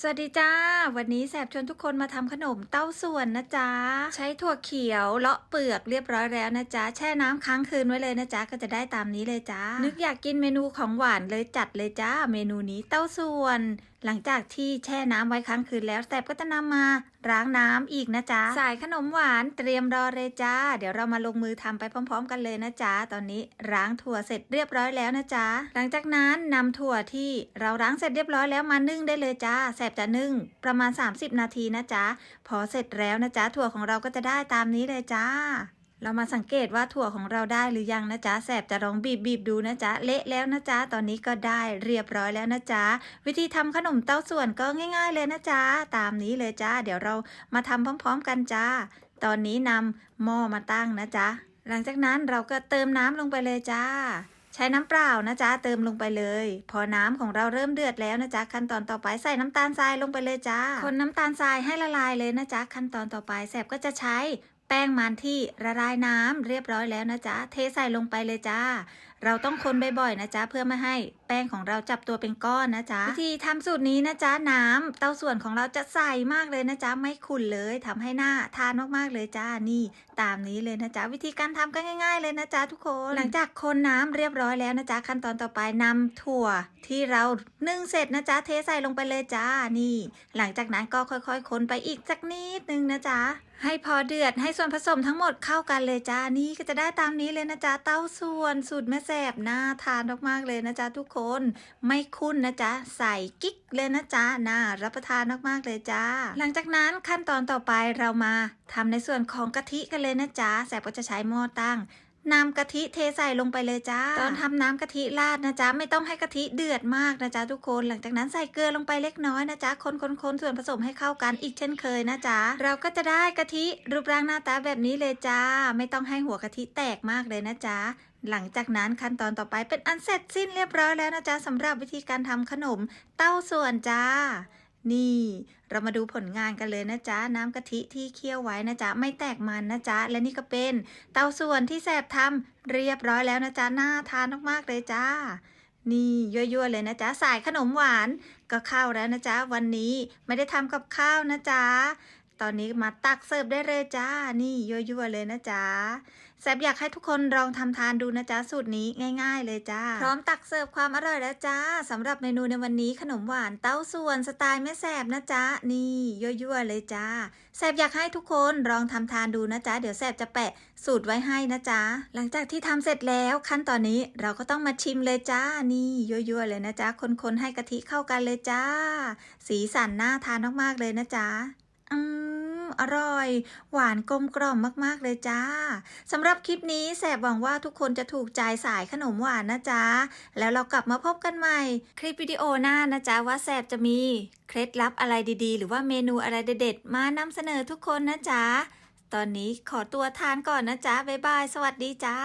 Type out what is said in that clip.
สวัสดีจ้า วันนี้แสบชวนทุกคนมาทำขนมเต้าส่วนนะจ๊ะ ใช้ถั่วเขียวเลาะเปลือกเรียบร้อยแล้วนะจ๊ะ แช่น้ำค้างคืนไว้เลยนะจ๊ะ ก็จะได้ตามนี้เลยจ้า นึกอยากกินเมนูของหวานเลยจัดเลยจ้า เมนูนี้เต้าส่วน หลังจากที่แช่น้ำไว้ค้างคืนแล้วแสบก็จะนำมาล้างน้ำอีกนะจ๊ะสายขนมหวานเตรียมรอเลยจ้า เดี๋ยวเรามาลงมือทำไปพร้อม ๆ กันเลยนะจ๊ะตอนนี้ล้างถั่วเสร็จเรียบร้อยแล้วนะจ๊ะหลังจากนั้นนำถั่วที่เราล้างเสร็จเรียบร้อยแล้วมานึ่งได้เลยจ้าแสบจะนึ่งประมาณ 30 นาทีนะจ๊ะพอเสร็จแล้วนะจ๊ะถั่วของเราก็จะได้ตามนี้เลยจ้า เรามาสังเกตว่าถั่วของเราได้หรือยังนะจ๊ะแสบจะลองบีบบีบดูนะจ๊ะเละแล้วนะจ๊ะตอนนี้ก็ได้เรียบร้อยแล้วนะจ๊ะวิธีทำขนมเต้าส่วนก็ง่าย ๆ เลยนะจ๊ะตามนี้เลยจ้าเดี๋ยวเรามาทำพร้อม ๆ กันจ้าตอนนี้นำหม้อมาตั้งนะจ๊ะหลังจากนั้นเราก็เติมน้ำลงไปเลยจ้า ใช้น้ำเปล่านะจ๊ะเติมลงไปเลย พอน้ำของเราเริ่มเดือดแล้วนะจ๊ะขั้นตอนต่อไปใส่น้ำตาลทรายลงไปเลยจ้าคนน้ำตาลทรายให้ละลายเลยนะจ๊ะขั้นตอนต่อไปแสบก็จะใช้ แป้งมันที่ละลายน้ำเรียบร้อยแล้วนะจ๊ะ เทใส่ลงไปเลยจ้าเราต้องคนบ่อยๆนะจ๊ะเพื่อไม่ให้แป้งของเราจับตัวเป็นก้อนนะจ๊ะวิธีทำสูตรนี้นะจ๊ะน้ำเต้าส่วนของเราจะใสมากเลยนะจ๊ะไม่ขุ่นเลยทำให้หน้าทานมากๆเลยจ้านี่ ตามนี้เลยนะจ๊ะวิธีการทำก็ง่าย ๆ เลยนะจ๊ะทุกคน หลังจากคนน้ำเรียบร้อยแล้วนะจ๊ะขั้นตอนต่อไปนำถั่วที่เรานึ่งเสร็จนะจ๊ะเทใส่ลงไปเลยจ้านี่ หลังจากนั้นก็ค่อยๆ คนไปอีกสักนิดนึงนะจ๊ะให้พอเดือดให้ส่วนผสมทั้งหมดเข้ากันเลยจ้านี่ก็จะได้ตามนี้เลยนะจ๊ะเต้าส่วนสูตรแม่แสบน่าทานมากๆเลยนะจ๊ะทุกคนไม่คุ้นนะจ๊ะใส่กิ๊กเลยนะจ๊ะน่ารับประทานมากๆเลยจ้า หลังจากนั้นขั้นตอนต่อไปเรามาทำในส่วนของกะทิกันเลยนะจ๊ะแสบก็จะใช้หม้อตั้ง นำกะทิเทใส่ลงไปเลยจ้า ตอนทำน้ำกะทิราดนะจ๊ะไม่ต้องให้กะทิเดือดมากนะจ๊ะทุกคน หลังจากนั้นใส่เกลือลงไปเล็กน้อยนะจ๊ะคนคนคนส่วนผสมให้เข้ากันอีกเช่นเคยนะจ๊ะเราก็จะได้กะทิรูปร่างหน้าตาแบบนี้เลยจ้า ไม่ต้องให้หัวกะทิแตกมากเลยนะจ๊ะหลังจากนั้นขั้นตอนต่อไปเป็นอันเสร็จสิ้นเรียบร้อยแล้วนะจ๊ะสำหรับวิธีการทำขนมเต้าส่วนจ้า นี่ เรามาดูผลงานกันเลยนะจ๊ะ น้ำกะทิที่เคี่ยวไว้นะจ๊ะ ไม่แตกมันนะจ๊ะ และนี่ก็เป็น เตาส่วนที่แสบทำเรียบร้อยแล้วนะจ๊ะ น่าทานมากๆเลยจ้า นี่ยั่วๆเลยนะจ๊ะ สายขนมหวานก็เข้าแล้วนะจ๊ะ วันนี้ไม่ได้ทำกับข้าวนะจ๊ะ ตอนนี้มาตักเสิร์ฟได้เลยจ้า นี่ยั่วๆเลยนะจ๊ะแซบอยากให้ทุกคนลองทำทานดูนะจ๊ะสูตรนี้ง่าย ๆ เลยจ้า พร้อมตักเสิร์ฟความอร่อยแล้วจ้าสำหรับเมนูในวันนี้ขนมหวานเต้าส่วนสไตล์แม่แสบนะจ๊ะนี่ยั่วๆเลยจ้าแซบอยากให้ทุกคนลองทำทานดูนะจ๊ะเดี๋ยวแซบจะแปะสูตรไว้ให้นะจ๊ะหลังจากที่ทำเสร็จแล้วขั้นตอนนี้เราก็ต้องมาชิมเลยจ้านี่ยั่วๆเลยนะจ๊ะคนๆให้กะทิเข้ากันเลยจ้า สีสันน่าทานมากๆเลยนะจ๊ะ อร่อย หวานกลมกล่อมมากๆเลยจ้าสำหรับคลิปนี้แสบหวังว่าทุกคนจะถูกใจสายขนมหวานนะจ๊ะ แล้วเรากลับมาพบกันใหม่ คลิปวิดีโอหน้านะจ๊ะว่าแสบจะมีเคล็ดลับอะไรดีๆ หรือว่าเมนูอะไรเด็ดๆมานำเสนอทุกคนนะจ๊ะ ตอนนี้ขอตัวทานก่อนนะจ๊ะบ๊ายบาย สวัสดีจ้า